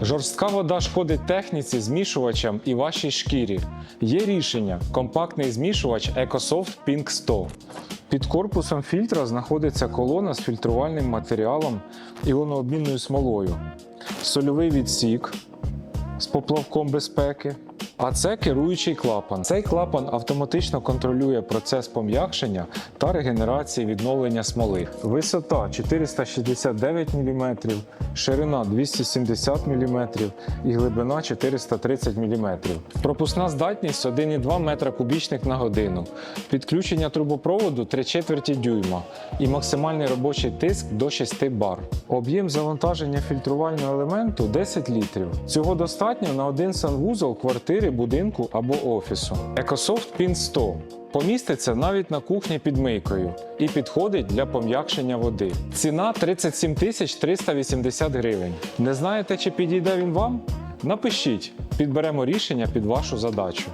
Жорстка вода шкодить техніці, змішувачам і вашій шкірі. Є рішення компактний змішувач EcoSoft Pink 100. Під корпусом фільтра знаходиться колона з фільтрувальним матеріалом іонообмінною смолою, сольовий відсік з поплавком безпеки. А це керуючий клапан. Цей клапан автоматично контролює процес пом'якшення та регенерації відновлення смоли. Висота 469 мм, ширина 270 мм і глибина 430 мм. Пропускна здатність 1,2 метра кубічних на годину. Підключення трубопроводу 3 четверті дюйма і максимальний робочий тиск до 6 бар. Об'єм завантаження фільтрувального елементу 10 літрів. Цього достатньо на один санвузол квартири, будинку або офісу. EcoSoft Pin 100 поміститься навіть на кухні під мийкою і підходить для пом'якшення води. Ціна 37 тисяч 380 гривень. Не знаєте, чи підійде він вам? Напишіть, підберемо рішення під вашу задачу.